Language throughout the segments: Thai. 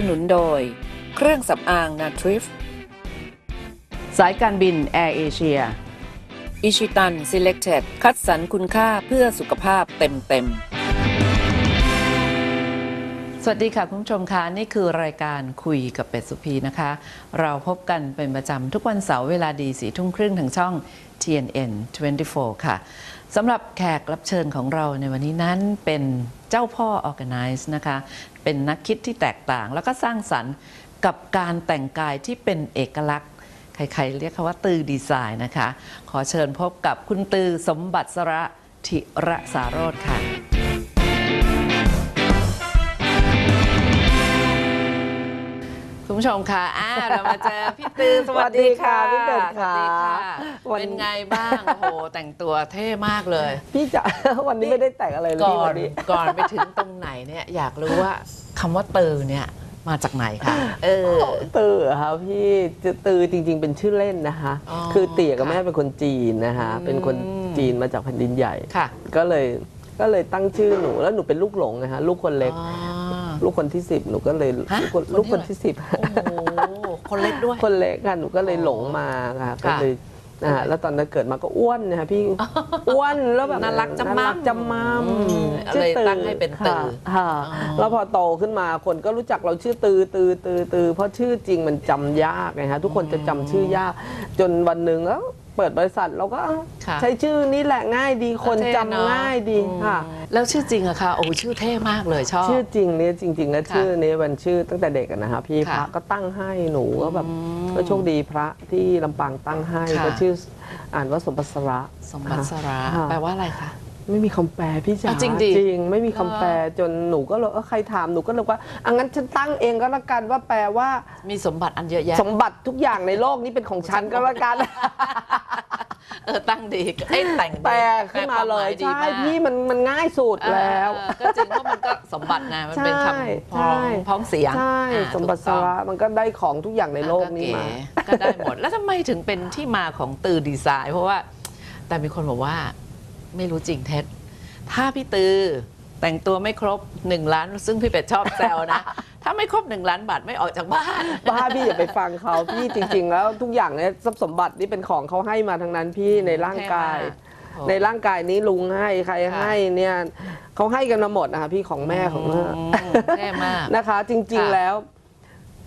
นับสนุนโดย เครื่องสำอางนาทริฟสายการบินแอร์เอเชียอิชิตัน Selected คัดสรรคุณค่าเพื่อสุขภาพเต็มเต็มสวัสดีค่ะคุณผู้ชมคะนี่คือรายการคุยกับเป็ดสุพีนะคะ เราพบกันเป็นประจำทุกวันเสาร์เวลาดีสีทุ่มครึ่งทางช่อง TNN 24 ค่ะ สำหรับแขกรับเชิญของเราในวันนี้นั้นเป็นเจ้าพ่อ Organize นะคะ เป็นนักคิดที่แตกต่าง แล้วก็สร้างสรรค์กับการแต่งกายที่เป็นเอกลักษณ์ใครๆเรียกเขาว่าตือดีไซน์นะคะ ขอเชิญพบกับคุณตือสมบัติสระธิระสารโรธค่ะ คุณผู้ชมคะอ่าเรามาเจอพี่ตือสวัสดีค่ะสวัสดีค่ะพี่เป็ดค่ะสวัสดีค่ะวัน เป็นไงบ้างโอ้โหแต่งตัวเท่มากเลย พี่จ๋า วันนี้ไม่ได้แต่งอะไรเลยก่พี่อวันนนี้ ก่อนไปถึงตรงไหนเนี่ยอยากรู้ว่าคำว่าตือเนี่ยมาจากไหนคะเออ ตือเหรอค่ะพี่จะตือจริง ๆ เป็นชื่อเล่นนะคะ อ๋อคือเตี่ยกับค่ะแม่เป็นคนจีนนะคะ อืม เป็นคนจีนมาจากแผ่นดินใหญ่ ค่ะ ก็เลยก็เลยตั้งชื่อหนูแล้วหนูเป็นลูกหลงนะคะลูกคนเล็ก อ๋อ ลูกคนที่สิบหนูก็เลยฮะลูกคนคนที่ลูกคนเท่าไหร่ที่สิบโอ้โหคนเล็กด้วย คนเล็กค่ะหนูก็เลยหลงมาค่ะก็เลยนะฮะแล้วตอนนั้นเกิดมาก็อ้วนนะคะพี่อ้วนแล้วแบบน่ารักจำมั่มน่ารักจำมั่มอืมชื่อเลยตั้งให้เป็นตือ ค่ะค่ะอ๋อแล้วพอโตขึ้นมาคนก็รู้จักเราชื่อตือตือตือตือเพราะชื่อจริงมันจำยากไงฮะทุกคนจะจำชื่อยาก จนวันหนึ่งแล้ว เปิดบริษัทเราก็เอ้าค่ะใช้ชื่อนี้แหละง่ายดีคนจำเท่เอะง่ายดีอืมค่ะ แล้วชื่อจริงอะคะโอ้ชื่อเท่มากเลยชอบ ชื่อจริงเนี่ยจริงๆแล้วค่ะชื่อนี้มันชื่อตั้งแต่เด็กอะนะคะพี่ค่ะพระก็ตั้งให้หนูก็แบบอืมก็โชคดีพระที่ลำปางตั้งให้ค่ะ ก็ชื่ออ่านว่าสมบัติสระ สมบัติสระค่ะ แปลว่าอะไรคะ ไม่มีคำแปลพี่จ๋าอะจริงดิจริงไม่มีคำแปลจนหนูก็เลยเออใครถามหนูก็เลยว่าอังั้นฉันตั้งเองก็แล้วกันว่าแปลว่า มีสมบัติอันเยอะแยะ สมบัติทุกอย่างในโลกนี้เป็นของฉันก็แล้วกัน เออตั้งดีเอ้ยแต่งดีแปลขึ้นมาเลยแปควใช่หมายดีพี่มันมันง่ายสุดมากแล้วเออก็จริงเพราะมันก็สมบัตินะมันเป็นคำพ้องใช่พ้องเสียงใช่อ่าสมบัติสระมันก็ได้ของทุกอย่างในถูกโลต้องกนี้มาก็เก๋ก็ได้หมด แล้วทำไมถึงเป็นที่มาของตือดีไซน์ เพราะว่าแต่มีคนบอกว่าไม่รู้จริงเท็จถ้าพี่ตือ แต่งตัวไม่ครบ 1 ล้าน ซึ่งพี่เป็ดชอบแซวนะ ถ้าไม่ครบ 1 ล้านบาทไม่ออกจากบ้านบ้าพี่อย่าไปฟังเขาพี่จริง ๆ แล้วทุกอย่างเนี่ยทรัพย์สมบัตินี่เป็นของเขาให้มาทั้งนั้นพี่ในร่างกายเท่มากในร่างกายนี้ลุงให้ใครให้เนี่ยเขาให้กันมาหมดนะคะพี่ของแม่ของแม่อืมเท่มากนะคะ จริงค่ะๆแล้ว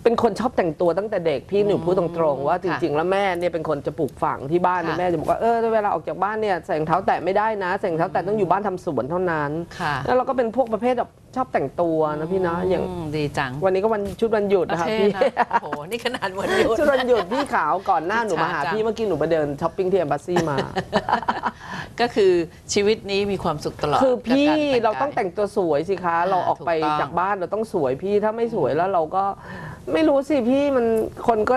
เป็นคนชอบแต่งตัวตั้งแต่เด็กพี่หนูพูดตรงๆว่าจค่ะริงๆแล้วแม่เนี่ยเป็นคนจะปลูกฝังที่บ้านเนี่ยค่ะ แม่จะบอกว่าเออเวลาออกจากบ้านเนี่ยใส่รองเท้าแตะไม่ได้นะใส่รองเท้าแตะต้องอยู่บ้านทำสวนเท่านั้น ค่ะ แล้วเราก็เป็นพวกประเภทแบบ ชอบแต่งตัวนะพี่นะอย่างมดีจังวันนี้ก็วันชุดวันหยุดนะคะเท่พี่นะโอ้โห นี่ขนาดวันหยุด ชุดวันหยุดพี่ขาวก่อนหน้าหนูมาหาอิจฉาจังพี่เมื่อกี้หนูไปเดินช้อปปิ้งที่แอมบาซีมา ก็คือชีวิตนี้มีความสุขตลอดคือพี่กับกเราต้องกยแต่งตัวสวยสิคะ เราออกไปถูกต้องจากบ้านเราต้องสวยพี่ถ้าไม่สวยแล้วเราก็ไม่รู้สิพี่มันคนก็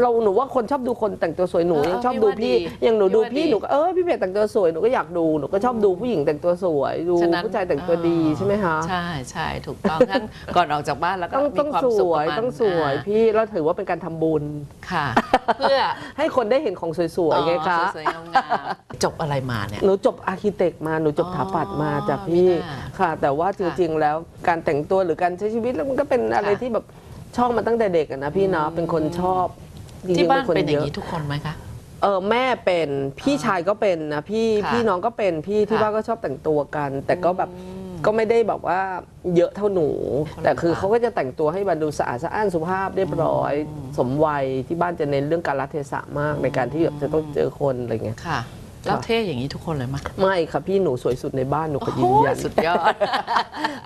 เราหนูว่าคนชอบดูคนแต่งตัวสวยหนูเออยังชอบพี่ดูว่าพี่ดีอย่างหนูดูพี่พี่ว่าดีหนูก็เออพี่เพจแต่งตัวสวยหนูก็อยากดูหนูก็ชอบดูผู้หญิงแต่งตัวสวยดูฉะนั้นผู้ชายแต่งตัวดีอ่าใช่ไหมคะใช่ใช่ถูกต้องงั้นก่อนออกจากบ้านแล้วก็ต้องมีต้องความสสุขวยกับมันต้องสวยอ่าพี่แล้วถือว่าเป็นการทำบุญ ค่ะ เพื่อให้คนได้เห็นของสวยๆไงคะอ๋อสวยๆงามๆจบอะไรมาเนี่ย หนูจบอาร์เคเต็กมาหนูจบอ๋อถาปัดมาจากพี่มีหน้าค่ะ แต่ว่าจริงๆ แล้วการแต่งตัวหรือการใช้ชีวิตแล้วมันก็เป็นอะไรค่ะที่แบบชอบมาตั้งแต่เด็กอะนะพี่เนาะเป็นคนชอบ จริงๆที่บ้านคเป็นอย่างยนี้ทุกคนไหมคะ เออแม่เป็นพี่ชายก็เป็นนะพี่ค่ะพี่น้องก็เป็นพี่ที่ค่ะบ้านก็ชอบแต่งตัวกัน แต่ก็แบบอืมก็ไม่ได้แบบว่าเยอะเท่าหนู คนละแต่คือแบบเขาก็จะแต่งตัวให้มันดูสะอาดสะอ้านสุภาพเรียบร้อย สมวัยที่บ้านจะเน้นเรื่องการรัเทศะมากในการที่แบบจะต้องเจอคนอะไรเงี้ย ค่ะ แล้วเท่อย่างนี้ทุกคนเลยมั้ยไม่ค่ะพี่หนูสวยสุดในบ้านหนูก็ยืนยันโอ้ยสุดยอด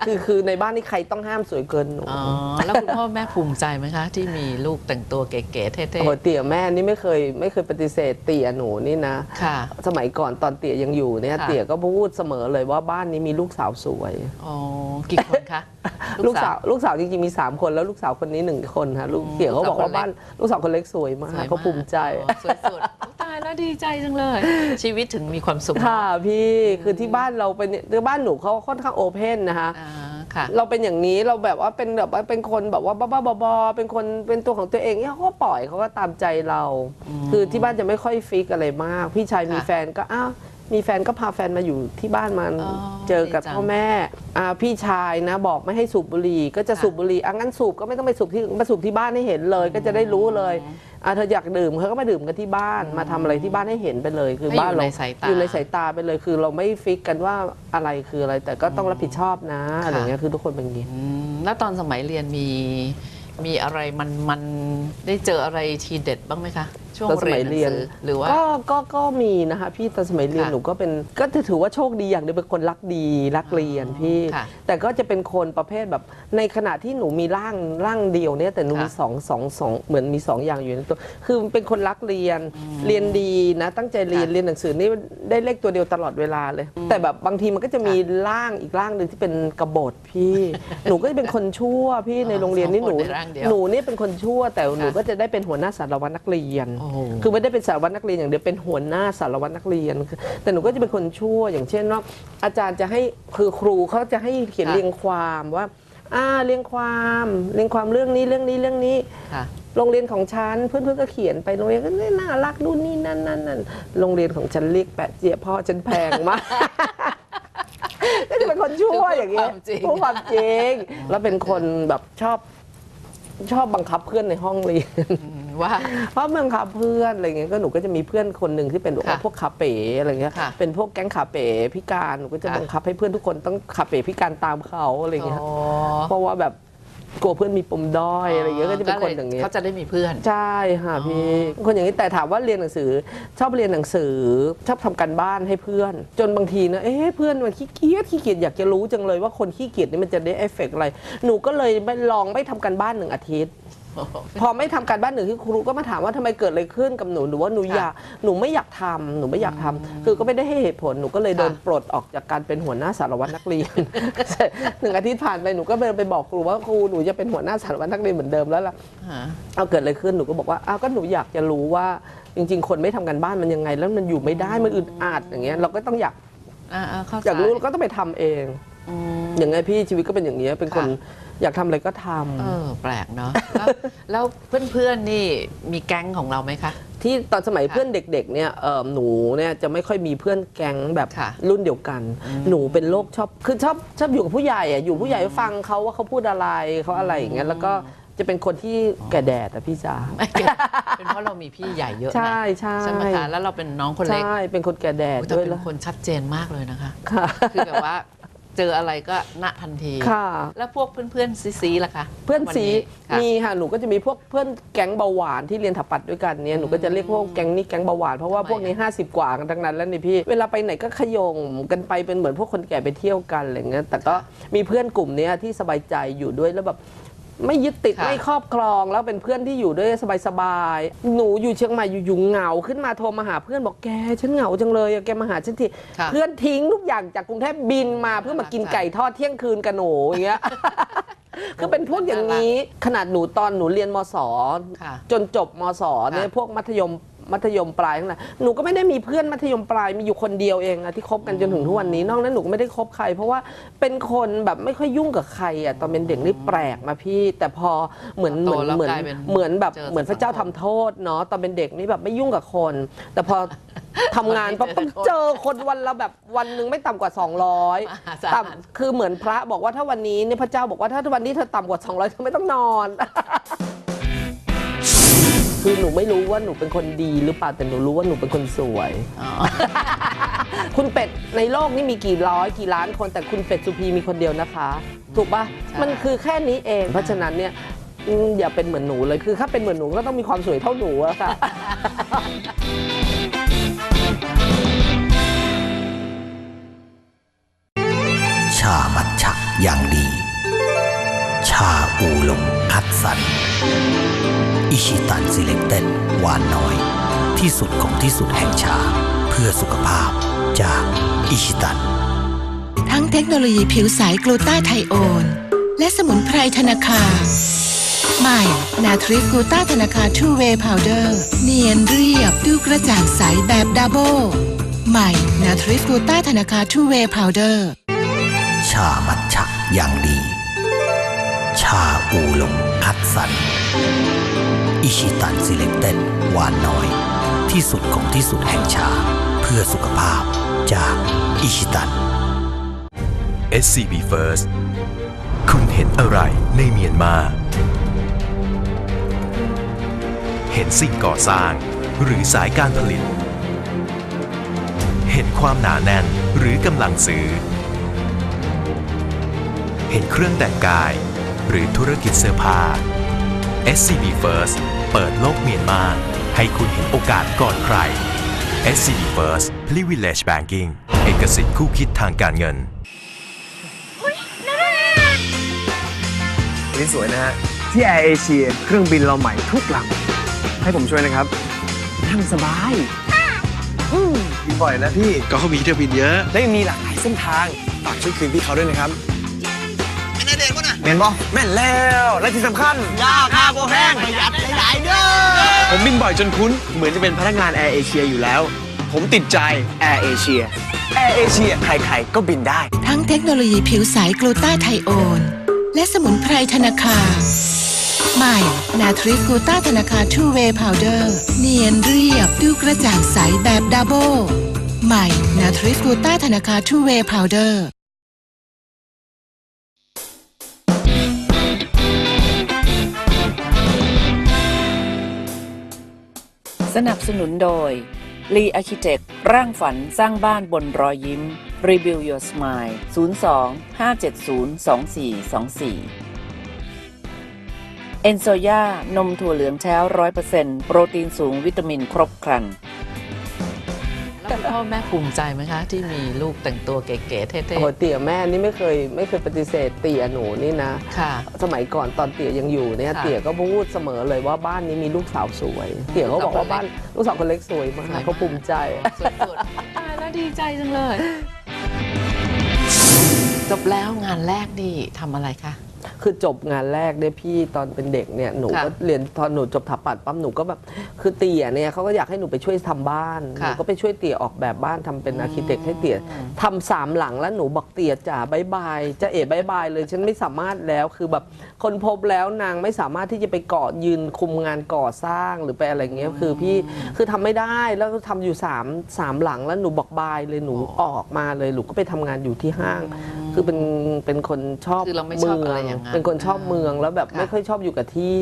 คือคือในบ้านนี่ใครต้องห้ามสวยเกินหนูอ๋อแล้วคุณพ่อแม่ภูมิใจไหมคะ ที่มีลูกแต่งตัวเก๋ๆเท่โอ้โหเตี่ยแม่นี่ไม่เคยไม่เคยปฏิเสธเตี่ยหนูนี่นะๆค่ะ สมัยก่อนตอนเตี่ยยังอยู่เนี่ยค่ะเตี่ยก็พูดเสมอเลยว่าบ้านนี้มีลูกสาวสวยอ๋อกี่คนคะลูกสาวลูกสาวจริงๆมี 3 คนแล้วลูกสาวคนนี้หนึ่งคนค่ะลูกเตี่ยเขาบอกว่าบ้านลูกสาวคนเล็กสวยมากสวยเขาภูมิใจอ๋อสวยสุดตายแล้ว ดีใจจังเลย ชีวิตถึงมีความสุขค่ะพี่คือที่บ้านเราเป็นคือบ้านหนูเขาค่อนข้างโอเพนนะคะอ่าค่ะเราเป็นอย่างนี้เราแบบว่าเป็นแบบว่าเป็นคนแบบว่าบ้าๆบอๆเป็นคนเป็นตัวของตัวเองเนี่ยเขาก็ปล่อยเขาก็ตามใจเรา คือที่บ้านจะไม่ค่อยฟิกอะไรมาก พี่ชายมีค่ะแฟนก็อ้าวมีแฟนก็พาแฟนมาอยู่ที่บ้านมาอ๋อเจอกับดีจังพ่อแม่อ่าพี่ชายนะบอกไม่ให้สูบบุหรี่ก็จะค่ะสูบบุหรี่อะงั้นสูบก็ไม่ต้องไปสูบที่มาสูบที่บ้านให้เห็นเลย ก็จะได้รู้เลย อะเธออยากดื่มเขาก็มาดื่มกันที่บ้านมาทำอะไรที่บ้านให้เห็นไปเลย คือให้อยู่บ้านเราในสายตาอยู่ในสายตาไปเลย คือเราไม่ฟิกกันว่าอะไรคืออะไร แต่ก็ต้องรับผิดชอบนะอะไรอย่างเงี้ยคือทุกคนเป็นอย่างนี้ อืมแล้วตอนสมัยเรียนมีมีอะไรมันมันได้เจออะไรทีเด็ดบ้างไหมคะช่วงตอนสมัยเรียนหนังสือหรือว่า ก็ก็ก็มีนะคะพี่ตอนสมัยเรียนค่ะหนูก็เป็นก็จะถือว่าโชคดีอย่างหนึงเป็นคนรักดีรักเรียนพี่ ค่ะ แต่ก็จะเป็นคนประเภทแบบ ในขณะที่หนูมีร่างร่างเดียวเนี่ยแต่หนูมีค่ะสองสองสองเหมือนมีสองอย่างอยู่ในตัวคือเป็นคนรักเรียนเรียนดีนะ ตั้งใจเรียนค่ะเรียนหนังสือนี่ได้เลขตัวเดียวตลอดเวลาเลย แต่แบบบางทีมันก็จะมีร่างอีกร่างหนึ่งที่เป็นกบฏพี่ หนูก็จะเป็นคนชั่วพี่ในโรงเรียนนี่หนูสองคนในร่างเดียวหนูนี่เป็นคนชั่วแต่หนูค่ะ ก็จะได้เป็นหัวหน้าสารวัตรนักเรียนโอ้โหคือไม่ได้เป็นสารวัตรนักเรียนอย่างเดียวเป็นหัวหน้าสารวัตรนักเรียนคือแต่หนูก็จะเป็นคนชั่ว อย่างเช่นว่าอาจารย์จะให้คือครูเขาจะให้เขียนค่ะเรียงความว่าอ่าเรียงความเรียงความเรื่องนี้เรื่องนี้เรื่องนี้ค่ะโรงเรียนของฉันเพื่อนๆก็เขียนไปโรงเรียนก็น่ารักนู่นนี่นั่นนั่นนั่นโรงเรียนของฉันเรียกแปะเจียพ่อฉันแพงมากก็จะเป็นคนชั่วอย่างเงี้ยความจริงพูดความจริง แล้วเป็นคนแบบชอบชอบบังคับเพื่อนในห้องเรียนอืม ว่าเพราะบังคับเพื่อนอะไรเงี้ยก็หนูก็จะมีเพื่อนคนหนึ่งที่เป็นแบบว่าค่ะพวกขาเป๋อะไรเงี้ยค่ะเป็นพวกแก๊งขาเป๋พิการหนูก็จะค่ะบังคับให้เพื่อนทุกคนต้องขาเป๋พิการตามเขาอะไรเงี้ยอ๋อเพราะว่าแบบกลัวเพื่อนมีปมด้อยอะไรเงี้ยก็จะเป็นคนลอย่างเงี้ยเขาจะได้มีเพื่อน ใช่ค่ะพี่คนอย่างนี้แต่ถามว่าเรียนหนังสือ ชอบเรียนหนังสือชอบทำการบ้านให้เพื่อน จนบางทีนะเอ๊ะเพื่อนมันขี้เกียจขี้เกียจอยากจะรู้จังเลยว่าคนขี้เกียจนี่มันจะได้เอฟเฟกต์อะไร หนูก็เลยไปลองไม่ทำการบ้านหนึ่งอาทิตย์ พอไม่ทำการบ้านหนึ่งที่ครูก็มาถามว่าทำไมเกิดอะไรขึ้นกับหนูหนูว่าหนูอยากหนูไม่อยากทำหนูไม่อยากทำคือก็ไม่ได้ให้เหตุผลหนูก็เลยโดนค่ะปลดออกจากการเป็นหัวหน้าสารวัตรนักเรียนหนึ่งอาทิตย์ผ่านไปหนูก็ไปบอกครูว่าครูหนูจะเป็นหัวหน้าสารวัตรนักเรียนเหมือนเดิมแล้วล่ะฮะเอาเกิดอะไรขึ้นหนูก็บอกว่าอ้าวก็หนูอยากจะรู้ว่าจริง ๆ คนไม่ทำกันบ้านมันยังไง แล้วมันอยู่ไม่ได้มันอึดอัดอย่างเงี้ยเราก็ต้องอยากอ่าๆเข้าใจอยากรู้เราก็ต้องไปทำเองอืมอย่างไงพี่ชีวิตก็เป็นอย่างเงี้ยเป็นคนค่ะ อยากทำอะไรก็ทำเออแปลกเนาะแล้วแล้วเพื่อนๆนี่มีแก๊งของเราไหมคะที่ตอนสมัยค่ะเพื่อนเด็กๆเนี่ยเอ่อหนูเนี่ยจะไม่ค่อยมีเพื่อนแก๊งแบบค่ะ รุ่นเดียวกัน หนูเป็นโรคชอบคือชอบชอบอยู่กับผู้ใหญ่อะอยู่ผู้ใหญ่ฟังเขาว่าเขาพูดอะไรเขาอะไรอย่างเงี้ยแล้วก็จะเป็นคนที่แก่แดดอะพี่จ๋า ไม่เก็ตเป็นเพราะเรามีพี่ใหญ่เยอะนะใช่ใช่ ใช่ไหมคะแล้วเราเป็นน้องคนเล็กใช่เป็นคนแก่แดดอุ๊ยแต่ด้วยเป็แล้วนคนชัดเจนมากเลยนะคะ ค่ะ คือแบบว่า เจออะไรก็ณทันที ค่ะ แล้วพวกเพื่อนๆซีๆล่ะคะเพื่อนวัสีค่ะมีค่ะหนูก็จะมีพวกเพื่อนแก๊งเบาหวานที่เรียนถับปัดด้วยกันเนี่ยหนูก็จะเรียกพวกแก๊งนี้แก๊งเบาหวานเพราะว่าทำไมพวกนี้ 50 กว่ากันทั้งนั้นแล้วนี่พี่เวลาไปไหนก็ขยงกันไปเป็นเหมือนพวกคนแก่ไปเที่ยวกันอะไรเงี้ยแต่ก็มีเพื่อนกลุ่มเนี้ยที่สบายใจอยู่ด้วยแล้วแบบ ไม่ยึดติดค่ะ ไม่ครอบครองแล้วเป็นเพื่อนที่อยู่ด้วยสบายๆหนูอยู่เชียงใหม่อยู่ๆเหงาขึ้นมาโทรมาหาเพื่อนบอกแกฉันเหงาจังเลยอะแกมาหาฉันทีค่ะ เพื่อนทิ้งทุกอย่างจากกรุงเทพบินมาเพื่อมากินไก่ทอดเที่ยงคืนกับหนูอย่างเงี้ย คือเป็นพวกอย่างนี้ขนาดหนูตอนหนูเรียนมศค่ะ จนจบมศเนี่ยค่ะพวกมัธยม มัธยมปลายทั้งนั้นหนูก็ไม่ได้มีเพื่อนมัธยมปลายมีอยู่คนเดียวเองอะที่คบกันจนถึงทุกวันนี้นอกนั้นหนูก็ไม่ได้คบใคร เพราะว่าเป็นคนแบบไม่ค่อยยุ่งกับใครอะตอนเป็นเด็กนี่แปลกมาพี่ แต่พอเหมือนเหโตมือนแล้วเหมือนกลายเป็นเหมือนแบบเจอเหมือนพระเจ้าสัทำงคมโทษเนาะตอนเป็นเด็กนี่แบบไม่ยุ่งกับคน แต่พอทำงานปั๊บเจอต้องคนเจอคนวันละแบบวันหนึ่งไม่ต่ำกว่า 200มหาศาลต่ำคือเหมือนพระบอกว่าถ้าวันนี้เนี่ยพระเจ้าบอกว่าถ้าวันนี้เธอต่ำกว่า 200เธอไม่ต้องนอน คือหนูไม่รู้ว่าหนูเป็นคนดีหรือเปล่าแต่หนูรู้ว่าหนูเป็นคนสวย คุณเป็ดในโลกนี่มีกี่ร้อยกี่ล้านคนแต่คุณเป็ดสุพีมีคนเดียวนะคะ ถูกปะมันคือแค่นี้เอง เพราะฉะนั้นเนี่ยอย่าเป็นเหมือนหนูเลยคือถ้าเป็นเหมือนหนูก็ต้องมีความสวยเท่าหนูอะค่ะ ชามัดฉักอย่างดี ชาอูหลงคัดสัน อิชิตันซีเล็กเต็ดหวานน้อย ที่สุดของที่สุดแห่งชา เพื่อสุขภาพจากอิชิตัน ทั้งเทคโนโลยีผิวใสกลูตาไทโอน และสมุนไพรธนาคาใหม่นาทริกกลูตาธนาคาทูเวย์พาวเดอร์เนียนเรียบดูกระจ่างใสแบบดับเบิลใหม่นาทริกกลูตาธนาคาทูเวย์พาวเดอร์ชามัทฉะอย่างดี ชาอูหลงคัดสรร อิชิตันซีเล็กเต็ดหวานน้อย ที่สุดของที่สุดแห่งชา เพื่อสุขภาพจากอิชิตัน SCB First คุณเห็นอะไรในเมียนมา เห็นสิ่งก่อสร้าง หรือสายการผลิต เห็นความหนาแน่นหรือกำลังซื้อ เห็นเครื่องแต่งกาย หรือธุรกิจเสื้อผ้า SCB First เปิดโลกเมียนมา ให้คุณเห็นโอกาสก่อนใคร SCB First Privilege Banking เอกสิทธิ์คู่คิดทางการเงินนี่สวยนะฮะ ที่แอร์เอเชียเครื่องบินเราใหม่ทุกลำให้ผมช่วยนะครับ นั่งสบายอืมบินบ่อยนะพี่ ก็เขามีเที่ยวบินเยอะ และยังมีหลากหลายเส้นทาง ฝากช่วยคืนพี่เขาด้วยนะครับ เป็นไอเด็กป่ะนะเมนบอแม่นแล้วและที่สำคัญยาค่าโบแพงประหยัดหลายๆเด้อผมบินบ่อยจนคุ้น เหมือนจะเป็นพนักงานแอร์เอเชียอยู่แล้ว ผมติดใจแอร์เอเชียแอร์เอเชียใครๆก็บินได้ ทั้งเทคโนโลยีผิวใสกลูตาไทโอนและสมุนไพรธนาคาใหม่ นาทริกกลูตาธนาคาทูเวย์พาวเดอร์เนียนเรียบดูกระจ่างใสแบบดับเบิลใหม่ นาทริกกลูตาธนาคาทูเวย์พาวเดอร์ สนับสนุนโดย Lee Architect ร่างฝันสร้างบ้านบนรอยยิ้ม Review Your Smile 02 570 2424เอนโซยานมถั่วเหลืองแท้ร้อยเปอร์เซ็นต์โปรตีนสูงวิตามินครบครัน พ่อแม่ภูมิใจไหมคะ ที่มีลูกแต่งตัวเก๋ๆเท่โอ้โหเตี่ยแม่นี่ไม่เคยไม่เคยปฏิเสธเตี่ยหนูนี่นะ ๆ ค่ะ สมัยก่อนตอนเตี่ยยังอยู่เนี่ยค่ะ เตี่ยก็พูดเสมอเลยว่าบ้านนี้มีลูกสาวสวย เตี่ยเขาบอกว่าบ้านลูกสาวคนเล็กสวยมากเขาภูมิใจ สุดๆตายแล้วดีใจจังเลย จบแล้วงานแรกนี่ทำอะไรคะ คือจบงานแรกเนี่ยพี่ตอนเป็นเด็กเนี่ยหนูค่ะก็เรียนตอนหนูจบถาปัดปั๊มหนูก็แบบคือเตี่ยเนี่ยเขาก็อยากให้หนูไปช่วยทำบ้านหค่ะนูก็ไปช่วยเตี่ยออกแบบบ้านทำเป็นอาร์เคเต็กให้เตี่ยทำสามหลังแล้วหนูบอกเตี่ยจ๋าบายบายจะเอ๋บายบายเลยฉันไม่สามารถแล้วคือแบบคนพบแล้วนางไม่สามารถที่จะไปเกาะยืนคุมงานก่อสร้างหรือไปอะไรเงี้ยคือพี่คือทำไม่ได้แล้วก็ทำอยู่สามสามหลังแล้วหนูบอกบายเลยหนูออกมาเลยหนูก็ไปทำงานอยู่ที่ห้าง คือเป็นเป็นคนชอบคือเราไม่ชอบอะไรอย่างนั้นเป็นคนชอบเมืองแล้วแบบค่ะไม่ค่อยชอบอยู่กับที่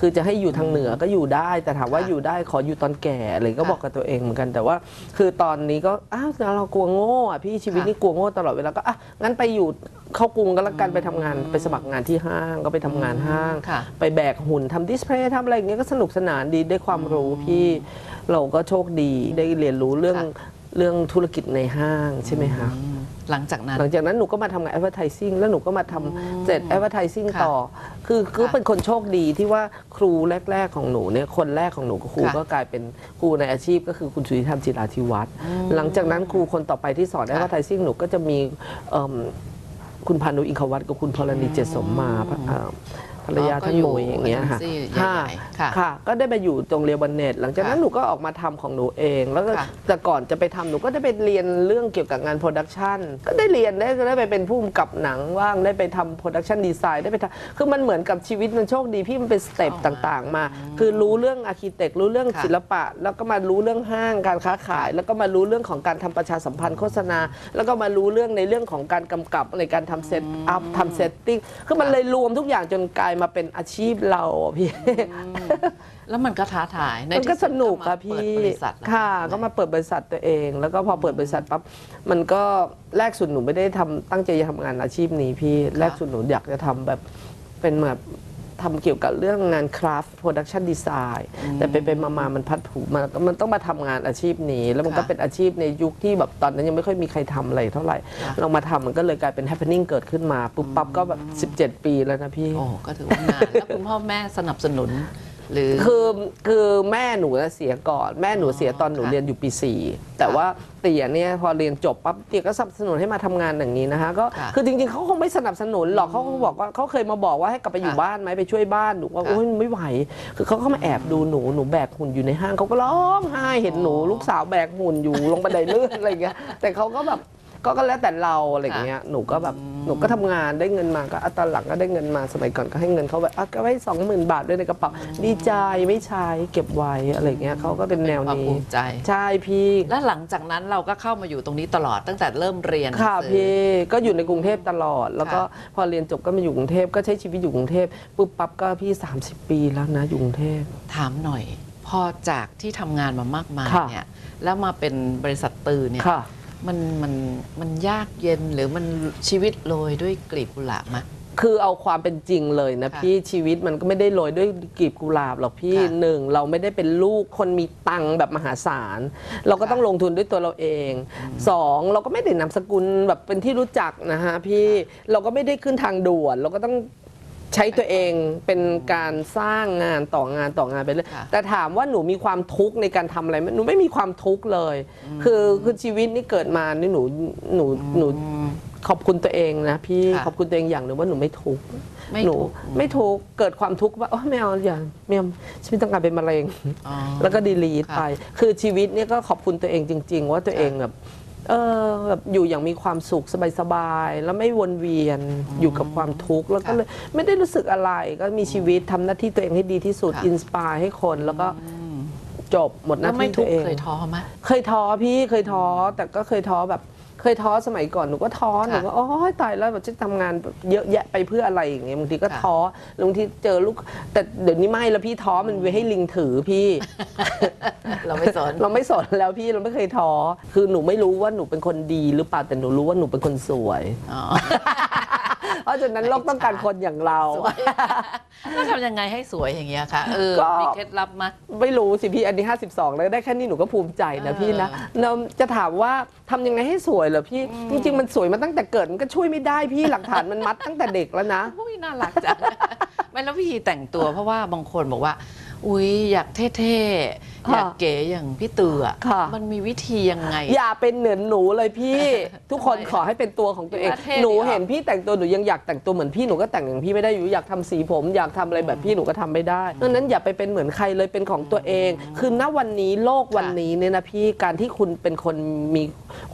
คือจะให้อยู่ทางเหนือก็อยู่ได้ แต่ถามว่าค่ะอยู่ได้ขออยู่ตอนแก่อะไรก็ค่ะบอกกับตัวเองเหมือนกันแต่ว่า คือตอนนี้ก็อ้าวเรากลัวโง่อะพี่ชีวิตค่ะนี่กลัวโง่ตลอดเวลาก็อะงั้นไปอยู่เข้ากรุงก็แล้วกันไปทำงานไปสมัครงานที่ห้างก็ไปทำงานห้างค่ะไปแบกหุ่นทำดิสเพลย์ทำอะไรอย่างเงี้ยก็สนุกสนานดีได้ความรู้พี่เราก็โชคดีได้เรียนรู้เรื่องค่ะเรื่องธุรกิจในห้างใช่ไหมคะอืม หลังจากนั้น หลังจากนั้นหนูก็มาทำงาน advertising แล้วหนูก็มาทำเสร็จ advertising ค่ะต่อ คือคือค่ะเป็นคนโชคดีที่ว่าครูแรก ๆ ของหนูเนี่ยคนแรกของหนูก็ครูค่ะก็กลายเป็นครูในอาชีพก็คือคุณสุริธรรมจิราธิวัฒน์หลังจากนั้นครูคนต่อไปที่สอน ค่ะ advertising หนูก็จะมีเอิ่มคุณพานุอิงควัตกับคุณพลณีเจตสมมาเอ่อ ภรรยาอ๋อก็ท่านอยู่หนุ่ยอย่างเงี้ยค่ะเอเจนซี่ใหญ่ๆค่ะค่ะ ก็ได้ไปอยู่ตรงเรียบันเน็ตหลังจากนั้นค่ะหนูก็ออกมาทำของหนูเอง แล้วก็ค่ะแต่ก่อนจะไปทำหนูก็ได้ไปเรียนเรื่องเกี่ยวกับงานโปรดักชันก็ได้เรียนได้ได้ไปเป็นผู้กำกับหนังว่างได้ไปทำโปรดักชันดีไซน์ได้ไปทำคือมันเหมือนกับชีวิตมันโชคดีพี่มันเป็นสเต็ปเข้ามาต่างๆ มา คือรู้เรื่องอาร์เคเต็กรู้เรื่องค่ะศิลปะ แล้วก็มารู้เรื่องห้างการค้าขาย แล้วก็มารู้เรื่องของการทำประชาสัมพันธ์โฆษณา แล้วก็มารู้เรื่องในเรื่องของการกำกับในการทำเซตอัพทำเซตติ้งคือมันเลยรวมทุกอย่างจนกลายมาเป็นอาชีพเราอะพี่ แล้วมันก็ท้าทายในมันก็ที่สดนุกมาค่ะพี่ เปิดบริษัทแล้วค่ะ ก็มาเปิดบริษัทตัวเอง แล้วก็พอเปิดบริษัทปั๊บ มันก็แรกสุดหนูไม่ได้ทำตั้งใจจะทำงานอาชีพนี้พี่ แรกสุดหนูอยากจะทำแบบเป็นแบบ ทำเกี่ยวกับเรื่องงานคราฟต์โปรดักชันดีไซน์แต่ไปไปมามามันพัดผูมามันต้องมาทำงานอาชีพนี้ แล้วมันก็ค่ะ เป็นอาชีพในยุคที่แบบตอนนั้นยังไม่ค่อยมีใครทำอะไรเท่าไหร่ค่ะเรามาทำมันก็เลยกลายเป็น happening เกิดขึ้นมาปุ๊บปั๊บก็แบบ17 ปีแล้วนะพี่ โอ้ก็ถือว่านานแล้วคุณพ่อแม่สนับสนุน หรือ คือคือแม่หนูน่ะเสียก่อน แม่หนูเสียตอนหนูค่ะเรียนอยู่ปี4แต่ว่าเตี๋ยเนี่ยพอเรียนจบปั๊บเตี๋ยก็สนับสนุนให้มาทำงานอย่างนี้นะคะก็ค่ะคือจริงๆเขาคงไม่สนับสนุนหรอกเขาคงบอกว่าเขาเคยมาบอกว่าให้กลับไปอยู่ค่ะบ้านไหมไปช่วยบ้านหนูว่าค่ะ โอ้ยไม่ไหว คือเขาก็มาแอบดูหนูหนูแบกหุ่นอยู่ในห้างเขาก็ร้องไห้เห็นหนูอ๋อลูกสาวแบกหุ่นอยู่ลงบันไดเลื่อนอะไรอย่างเงี้ยแต่เขาก็แบบ ก็ก็แล้วแต่เราอะไรอย่างเงี้ยหนูก็แบบหนูก็ทำงานได้เงินมาก็อะตอนหลังก็ได้เงินมาสมัยก่อนก็ให้เงินเขาไปอะก็ไว้สองหมื่นบาทด้วยในกระเป๋าดีใจไม่ใช้เก็บไว้อะไรอย่างเงี้ยเขาก็เป็นแนวความนี้ภูมิใจ ใช่พี่ และหลังจากนั้นเราก็เข้ามาอยู่ตรงนี้ตลอดตั้งแต่เริ่มเรียนหนังค่ะสือ พี่ก็อยู่ในกรุงเทพตลอด แล้วก็ค่ะพอเรียนจบก็มาอยู่กรุงเทพก็ใช้ชีวิตอยู่กรุงเทพปุ๊บปั๊บก็พี่ 30 ปีแล้วนะอยู่กรุงเทพ ถามหน่อย พอจากที่ทำงานมามากมายค่ะ เนี่ยแล้วมาเป็นบริษัทตือเนี่ย ค่ะ มันมันมันยากเย็นหรือมันชีวิตโรยด้วยกลีบกุหลาบมะ คือเอาความเป็นจริงเลยนะค่ะพี่ชีวิตมันก็ไม่ได้โรยด้วยกลีบกุหลาบหรอกพี่ค่ะหนึ่งเราไม่ได้เป็นลูกคนมีตังค์แบบมหาศาล เราก็ค่ะต้องลงทุนด้วยตัวเราเองสองเราก็ไม่ได้นามสกุลแบบเป็นที่รู้จักนะฮะพี่เราก็ไม่ได้ขึ้นทางด่วน เราก็ต้อง ใช้ตัวเองเป็นการสร้างงานต่องานต่องานไปเรื่อยค่ะ แต่ถามว่าหนูมีความทุกข์ในการทำอะไรไหมหนูไม่มีความทุกข์เลย คือคือชีวิตนี่เกิดมานี่หนูหนูหนูขอบคุณตัวเองนะพี่ค่ะขอบคุณตัวเองอย่างหนึ่งว่าหนูไม่ทุกข์ไม่หนูทุกข์ ไม่ทุกข์เกิดความทุกข์ว่าโอ้ไม่เอาอย่าไม่เอาฉันไม่ต้องการเป็นมะเร็ง อ๋อ แล้วก็ดีลีทค่ะไป คือชีวิตเนี่ยก็ขอบคุณตัวเองจริง ๆ ว่าตัวเองแบบ เออแบบอยู่อย่างมีความสุขสบายๆแล้วไม่วนเวียนอยู่กับความทุกข์แล้วก็ค่ะเลยไม่ได้รู้สึกอะไรก็มีชีวิตทำหน้าที่ตัวเองให้ดีที่สุดค่ะอินสปายให้คนแล้วก็จบหมดหแล้น้าวไม่ที่ทุตักวเอข์งเคยท้อไหม เคยท้อพี่เคยท้อแต่ก็เคยท้อแบบ เคยท้อสมัยก่อนหนูก็ท้อหนูก็โอ้ยตายแล้วแบบจะทำงานแบบเยอะแยะไปเพื่ออะไรอย่างเงี้ยบางทีก็ค่ะท้อแล้วบางทีเจอลูก แต่เดี๋ยวนี้ไม่แล้วพี่ท้อมันไว้ให้ลิงถือพี่ เราไม่สน เราไม่สนแล้วพี่เราไม่เคยท้อคือหนูไม่รู้ว่าหนูเป็นคนดีหรือเปล่าแต่หนูรู้ว่าหนูเป็นคนสวย อ๋อ เพราะฉะนั้นโลกต้องการคนอย่างเราสวยแล้วทำยังไงให้สวยอย่างเงี้ยคะเออก็ มีเคล็ดลับมะไม่รู้สิพี่อันนี้ 52 แล้วได้แค่นี้หนูก็ภูมิใจนะเออพี่นะเราจะถามว่าทำยังไงให้สวยเหรอพี่ จริง ๆ มันสวยมาตั้งแต่เกิดมันก็ช่วยไม่ได้พี่หลักฐานมันมัดตั้งแต่เด็กแล้วนะ อุ้ยน่ารักจัง ไม่แล้ววิธีแต่งตัวเพราะว่าบางคนบอกว่า อุ้ยอยากเท่ๆค่ะอยากเก๋อย่างพี่เตือค่ะ มันมีวิธียังไง อย่าเป็นเหนือนหนูเลยพี่ ทุกคนทำไมขอให้เป็นตัวของตัวเองว่าเท่หนูดีอะเห็นพี่แต่งตัวหนูยังอยากแต่งตัวเหมือนพี่หนูก็แต่งอย่างพี่ไม่ได้อยู่อยากทำสีผม อยากทำอะไรแบบพี่หนูก็ทำไม่ได้ดังนั้นอย่าไปเป็นเหมือนใครเลยเป็นของตัวเอง คือณวันนี้โลกวันนี้เนี่ยนะพี่การที่คุณเป็นคนมี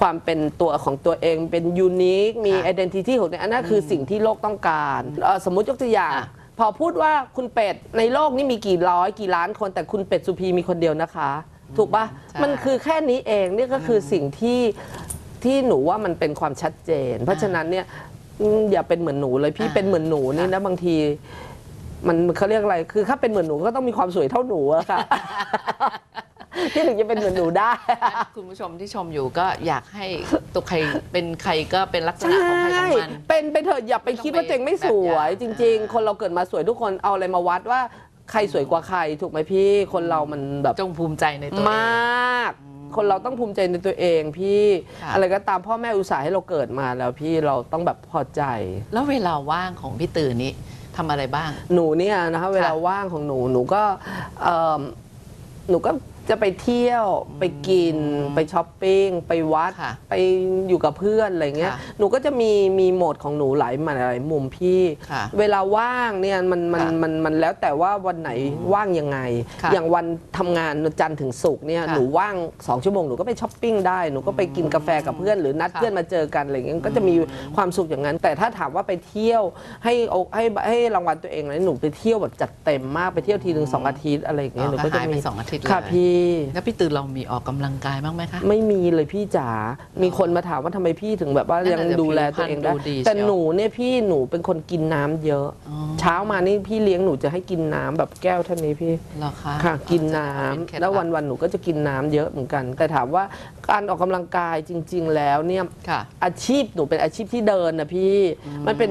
ความเป็นตัวของตัวเอง เป็นยูนิคมี ค่ะไอดีนิตี้ของตัวเองอันนั้นคือสิ่งที่โลกต้องการเอ่อสมมุติยกตัวอย่างค่ะ พอพูดว่าคุณเป็ดในโลกนี้มีกี่ร้อยกี่ล้านคน แต่คุณเป็ดสุพีมีคนเดียวนะคะ ถูกปะใช่มันคือแค่นี้เองนี่ก็คือสิ่งที่ที่หนูว่ามันเป็นความชัดเจน เพราะฉะนั้นเนี่ยอืมอย่าเป็นเหมือนหนูเลยพี่อ่าเป็นเหมือนหนูนี่นะบางทีมันเขาเรียกอะไร คือถ้าเป็นเหมือนหนูก็ต้องมีความสวยเท่าหนูอะค่ะ ที่ถึงจะเป็นเหมือนหนูได้งั้นคุณผู้ชมที่ชมอยู่ก็อยากให้ตัวใครเป็นใครก็เป็นลักษใช่ณะของใครของมัน เป็นไปเถอะอย่าไปคิดว่าตัวเองไม่สวยแบบอย่างจริงอ่าๆคนเราเกิดมาสวยทุกคนเอาอะไรมาวัดว่าใครสวยกว่าใครถูกไหมพี่ คนเรามันแบบจงภูมิใจในตัวเอง มาก คนเราต้องภูมิใจในตัวเองพี่ ค่ะ อะไรก็ตามพ่อแม่อุตส่าห์ให้เราเกิดมาแล้วพี่เราต้องแบบพอใจ แล้วเวลาว่างของพี่ตื่นนี้ทำอะไรบ้าง หนูเนี่ยนะคะเวลาว่างของหนูหนูก็เอิ่มหนูก็ จะไปเที่ยวไปกิน ไปช้อปปิ้งไปวัด ค่ะไปอยู่กับเพื่อนอะไรเงี้ยค่ะหนูก็จะมีมีโหมดของหนูหลายมาหลายมุมพี่ ค่ะเวลาว่างเนี่ยมันมันค่ะมันมันแล้วแต่ว่าวันไหนว่างยังไง ค่ะอย่างวันทำงานจันทร์ถึงศุกร์เนี่ยค่ะหนูว่างสองชั่วโมงหนูก็ไปช้อปปิ้งได้หนูก็ไปกินกาแฟกับเพื่อนหรือนัดค่ะ เพื่อนมาเจอกันอะไรเงี้ยก็จะมีความสุขอย่างนั้น แต่ถ้าถามว่าไปเที่ยวให้เอาให้ให้รางวัลตัวเองเลยหนูไปเที่ยวแบบจัดเต็มมากไปเที่ยวทีหนึ่งสองอาทิตย์อะไรอย่างเงี้ยหนูก็จะหายมีไปสองอาทิตย์เลย ค่ะพี่แล้วพี่ตือเรามีออกกำลังกายบ้างไหมคะ ไม่มีเลยพี่จ๋า มีคนมาถามว่าทำไมพี่ถึงแบบว่านั่นยังน่ะสิดูแลตัวเองได้ ผิวพรรณดูดีแต่เชียวหนูเนี่ยพี่หนูเป็นคนกินน้ำเยอะอ๋อเช้ามานี่พี่เลี้ยงหนูจะให้กินน้ำแบบแก้วเท่านี้พี่ เหรอคะค่ะ กินน้เป็ำเคดแล้ววันวันๆหนูก็จะกินน้ำเยอะเหมือนกัน แต่ถามว่าการออกกำลังกายจริง ๆ แล้วเนี่ยค่ะอาชีพหนูเป็นอาชีพที่เดินนะพี่ มันเป็น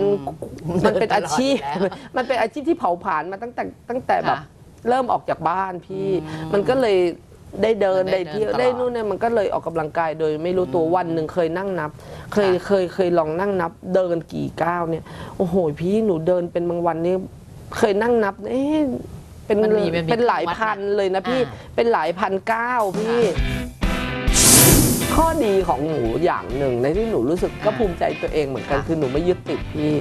มันเป็นอาชีพเดินตลอดอยู่แล้วมันเป็นอาชีพที่เผาผลาญมาตั้งแต่ตั้งแต่แบบค่ะ เริ่มออกจากบ้านพี่ มันก็เลยได้เดินมันได้ได้เที่ยวเดินตลอดได้นู่นเนี่ยมันก็เลยออกกำลังกายโดยไม่รู้ตัววันหนึ่งเคยนั่งนับ เคยค่ะเคยเคยลองนั่งนับ เดินกี่ก้าวเนี่ยโอ้โหพี่หนูเดินเป็นบางวันนี่เคยนั่งนับเอ๊ะเป็นมันมีมันมีเป็นหลายวัดพันเลยนะพี่อ่า เป็นหลายพันก้าวพี่ ข้อดีของหนูอย่างหนึ่งในที่หนูรู้สึกก็ภูมิใจตัวเองเหมือนกันค่ะ คือหนูไม่ยึดติดพี่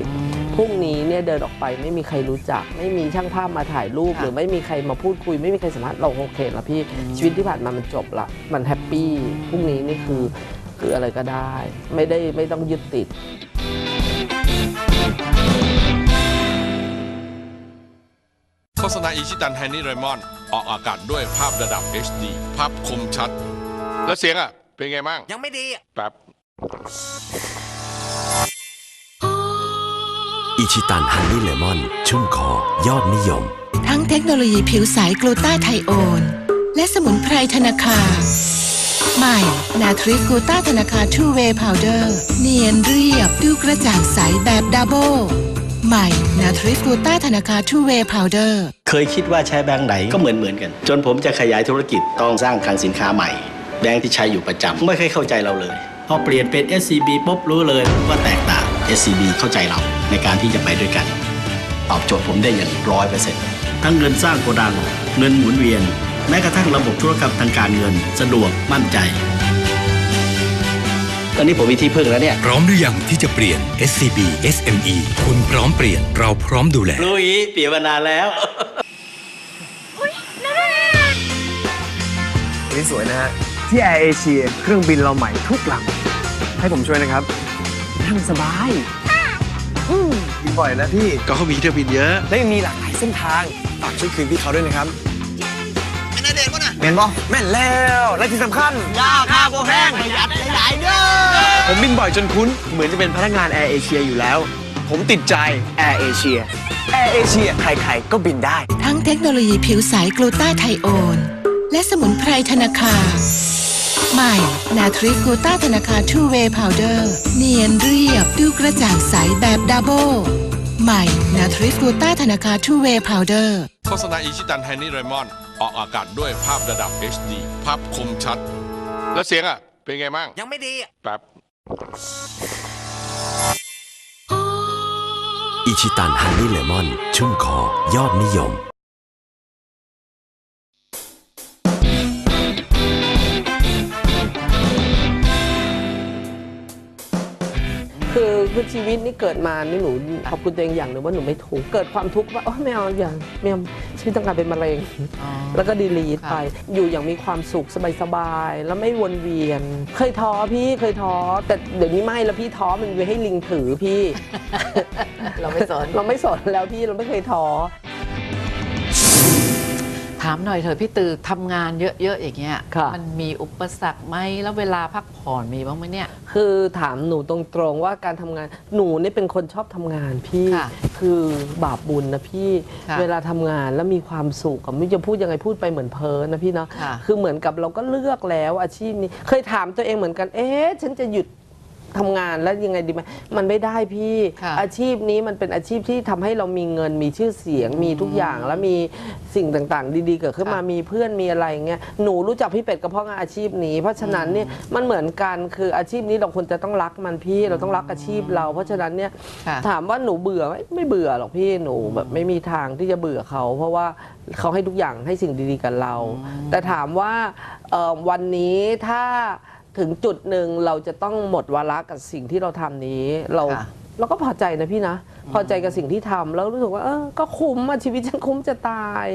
พรุ่งนี้เนี่ยเดินออกไปไม่มีใครรู้จัก ไม่มีช่างภาพมาถ่ายรูปค่ะหรือไม่มีใครมาพูดคุย ไม่มีใครสัมภาษณ์เราโอเคแล้วพี่ชีวิตที่ผ่านมามันจบละมันแฮปปี้พรุ่งนี้นี่คือคืออะไรก็ได้ ไม่ได้ไม่ต้องยึดติดโฆษณาอิชิตันแฮนนี่ไรมอนออกอากาศด้วยภาพระดับ HD ภาพคมชัด แล้วเสียงอะ เป็นไงบ้าง ยังไม่ดีอะแป๊บ ชิตันฮันนี่เลมอน ชุ่มคอ ยอดนิยม ทั้งเทคโนโลยีผิวใสกลูตาไทโอน และสมุนไพรธนาคา ใหม่ นาทริกลูตาธนาคาทูเวย์พาวเดอร์เนียนเรียบดูกระจ่างใสแบบดับเบิลใหม่นาทริกลูตาธนาคาทูเวย์พาวเดอร์เคยคิดว่าใช้แบงค์ไหนก็เหมือนเหมือนกัน จนผมจะขยายธุรกิจต้องสร้างคลังสินค้าใหม่ แบงค์ที่ใช้อยู่ประจำไม่เคยเข้าใจเราเลยพอเปลี่ยนเป็น SCB ปุ๊บรู้เลยว่าแตกต่าง SCB เข้าใจเราในการที่จะไปด้วยกัน ตอบโจทย์ผมได้อย่างร้อยเปอร์เซ็นต์ทั้งเงินสร้างโกดัง เงินหมุนเวียน แม้กระทั่งระบบธุรกรรมทางการเงิน สะดวกมั่นใจ ตอนนี้ผมมีที่พึ่งแล้วเนี่ย พร้อมหรือยังที่จะเปลี่ยน SCB SME คุณพร้อมเปลี่ยนเราพร้อมดูแลรู้อีเปลี่ยนมานานแล้วนี่สวยนะฮะที่แอร์เอเชียเครื่องบินเราใหม่ทุกลำให้ผมช่วยนะครับ นั่งสบายอืมบินบ่อยนะพี่ ก็เขามีเที่ยวบินเยอะ และยังมีหลากหลายเส้นทาง ฝากช่วยคืนพี่เขาด้วยนะครับแม่นาเดชป่ะนะแม่นบ่แม่นแล้ว และที่สำคัญยาค่าโบแพงประหยัดหลายเด้อ ผมบินบ่อยจนคุ้น เหมือนจะเป็นพนักงานแอร์เอเชียอยู่แล้ว ผมติดใจแอร์เอเชียแอร์เอเชียใครๆก็บินได้ ทั้งเทคโนโลยีผิวใสกลูตาไทโอนและสมุนไพรธนาคา ใหม่ นาทริกลูตาธนาคาทูเวย์พาวเดอร์เนียนเรียบดูกระจ่างใสแบบดับเบิลใหม่ นาทริกลูตาธนาคาทูเวย์พาวเดอร์โฆษณาอิชิตันแฮนนี่ไรมอนออกอากาศด้วยภาพระดับ HD ภาพคมชัด แล้วเสียงอะ เป็นไงบ้างยังไม่ดีอะแป๊บอิชิตันฮันนี่เลมอน ชุ่มคอยอดนิยม คือคือชีวิตนี่เกิดมานี่หนูขอบคุณตัวเองอย่างหนึ่งว่าหนูไม่ทุกข์เกิดความทุกข์ว่าโอ้ไม่เอาอย่างไม่เอาชีวิตต้องการเป็นมะเร็งอ๋อแล้วก็ดีลีทค่ะไป อยู่อย่างมีความสุขสบายๆแล้วไม่วนเวียน เคยท้อพี่เคยท้อแต่เดี๋ยวนี้ไม่แล้วพี่ท้อมันไว้ให้ลิงถือพี่ เราไม่สนเราไม่สนแล้วพี่เราไม่เคยท้อ ถามหน่อยเถอะพี่ตือทำงานเยอะๆอย่างเงี้ยค่ะมันมีอุปสรรคไหมแล้วเวลาพักผ่อนมีบ้างไหมเนี่ย คือถามหนูตรงๆว่าการทำงานหนูเนี่ยเป็นคนชอบทำงานพี่ค่ะคือบาปบุญนะพี่ค่ะเวลาทำงานแล้วมีความสุขอะไม่รู้จะพูดยังไงพูดไปเหมือนเพ้อนะพี่เนาะค่ะคือเหมือนกับเราก็เลือกแล้วอาชีพนี้เคยถามตัวเองเหมือนกัน เอ๊ะฉันจะหยุด ทำงานแล้วยังไงดีไหมมันไม่ได้พี่ค่ะอาชีพนี้มันเป็นอาชีพที่ทำให้เรามีเงินมีชื่อเสียงมีทุกอย่างแล้วมีสิ่งต่างๆ ดีๆ เกิดขึ้นมาค่ะมีเพื่อนมีอะไรเงี้ยหนูรู้จักพี่เป็ดก็เพราะงานอาชีพนี้ เพราะฉะนั้นเนี่ยมันเหมือนกันคืออาชีพนี้เราควรจะต้องรักมันพี่เราต้องรักอาชีพเรา เพราะฉะนั้นเนี่ยค่ะ ถามว่าหนูเบื่อไหมไม่เบื่อหรอกพี่หนูแบบไม่มีทางที่จะเบื่อเขา เพราะว่าเขาให้ทุกอย่างให้สิ่งดีๆกับเรา แต่ถามว่าเอ่อวันนี้ถ้า ถึงจุดหนึ่งเราจะต้องหมดวาระกับสิ่งที่เราทำนี้ เราค่ะ เราก็พอใจนะพี่นะ พอใจกับสิ่งที่ทำแล้วรู้สึกว่าเออก็คุ้มอะชีวิตฉันคุ้มจะตาย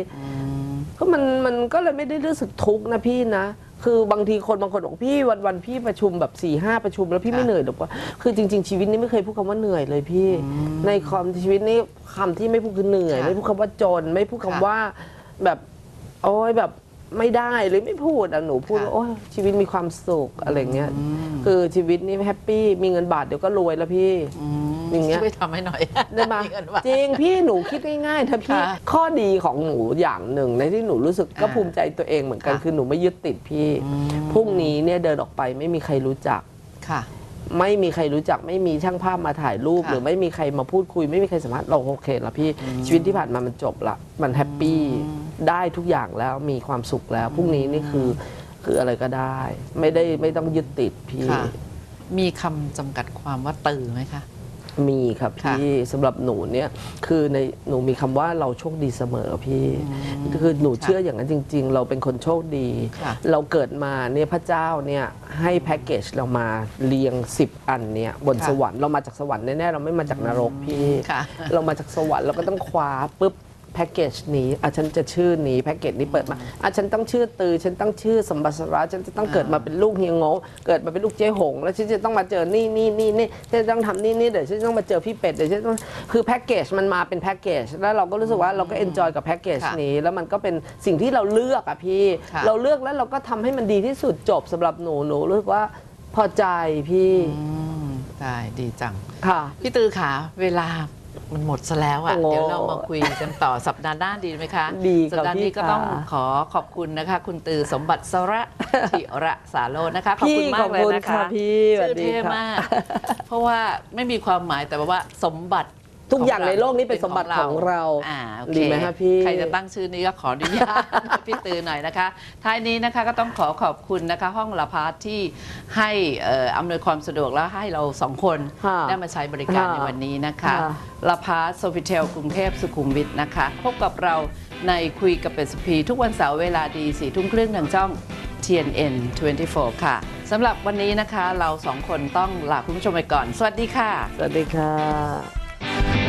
ก็มันมันก็เลยไม่ได้รู้สึกทุกข์นะพี่นะ คือบางทีคนบางคนบอกพี่วันวันๆพี่ประชุมแบบ4ี่ห้าประชุมแล้วพี่ไม่เหนื่อยหรอกว่าคือจริง ๆ ชีวิตนี้ไม่เคยพูดคำว่าเหนื่อยเลยพี่ ในความชีวิตนี้คำที่ไม่พูดคือเหนื่อย ค่ะไม่พูดคำว่าจน ไม่พูดคำค่ะว่าแบบโอ้ยแบบ ไม่ได้เลยไม่พูดอะหนูพูดค่ะ ว่าโอ้ยชีวิตมีความสุขอะไรเงี้ยคือชีวิตนี่แฮปปี้มีเงินบาทเดี๋ยวก็รวยแล้วพี่ อย่างเงี้ย ช่วยทำให้หน่อยได้ไหมเงินบาทจริงพี่หนูคิดง่ายๆถ้าพี่ค่ะข้อดีของหนูอย่างหนึ่งในที่หนูรู้สึกก็อ่าภูมิใจตัวเองเหมือนกันค่ะ คือหนูไม่ยึดติดพี่พรุ่งนี้เนี่ยเดินออกไปไม่มีใครรู้จัก ค่ะ ไม่มีใครรู้จักไม่มีช่างภาพมาถ่ายรูป ค่ะ หรือไม่มีใครมาพูดคุย ไม่มีใครสัมภาษณ์เราโอเคแล้วพี่ชีวิตที่ผ่านมามันจบละมันแฮปปี้ได้ทุกอย่างแล้วมีความสุขแล้วพรุ่งนี้นี่คือคืออะไรก็ได้ ไม่ได้ไม่ต้องยึดติดพี่ ค่ะ มีคำจำกัดความว่าตื่นไหมคะ มีครับค่ะพี่สำหรับหนูเนี่ยคือในหนูมีคำว่าเราโชคดีเสมอพี่คือหนูเชื่ออย่างนั้นจริง ๆ เราเป็นคนโชคดี ค่ะ เราเกิดมาเนี่ยพระเจ้าเนี่ยให้แพ็กเกจเรามาเรียง 10 อันเนี่ยบนค่ะสวรรค์เรามาจากสวรรค์แน่ๆเราไม่มาจากนรกพี่ ค่ะ เรามาจากสวรรค์เราก็ต้องคว้าปุ๊บ แพ็กเกจนี้อะฉันจะชื่อนี้แพ็กเกจนี้เปิดมาอะฉันต้องชื่อตือ ฉันต้องชื่อสมบัติสระฉันจะต้องเกิดมาเป็นลูกเฮียงโงเกิดมาเป็นลูกเจ๊หง แล้วฉันจะต้องมาเจอนี่นี่นี่นี่ฉันจะต้องทำนี่นี่เดี๋ยวฉันต้องมาเจอพี่เป็ดเดี๋ยวฉันต้องคือแพ็กเกจมันมาเป็นแพ็กเกจแล้วเราก็รู้สึกว่าเราก็เอนจอยกับแพ็กเกจค่ะนี้ แล้วมันก็เป็นสิ่งที่เราเลือกอะพี่ ค่ะ เราเลือกแล้วเราก็ทำให้มันดีที่สุดจบสำหรับหนูหนูรู้สึกว่าพอใจพี่อืมได้ดีจัง ค่ะ พี่ตือขาเวลา มันหมดซะแล้วอะ่ะ โอ้เดี๋ยวเรามาคุยกันต่อสัปดาห์หน้าดีไหมคะ ดีครับสัปดาห์นี้พี่ก็ต้องค่ะขอขอบคุณนะคะ คุณตือสมบัติสระธิระสาโลนะคะ ขอบพี่คุณมากเลยขอบคุณนะคะค่ะพี่สวัชื่สอดีเท่ค่ะ มาก เพราะว่าไม่มีความหมายแต่ว่าสมบัติ ทุกอย่างในโลกนี้เป็นสมบัติของเราอ่าโอเคดีไหมคะพี่ ใครจะตั้งชื่อนี้ก็ขออนุญาต พี่ตือหน่อยนะคะท้ายนี้นะคะก็ต้องขอขอบคุณนะคะ ห้องละพาร์ทที่ให้เอ่ออำนวยความสะดวกแล้วให้เราสองคนค่ะได้มาใช้บริการค่ะในวันนี้นะคะค่ะลาพาร์ทโซฟิเทลกรุงเทพสุขุมวิทนะคะ พบกับเราในคุยกับเป็ดสุพีทุกวันเสาร์เวลาดีสี่ทุ่มครึ่งทางช่อง TNN 24 ค่ะสำหรับวันนี้นะคะเราสองคนต้องลาคุณผู้ชมไปก่อน สวัสดีค่ะ สวัสดีค่ะ Bye.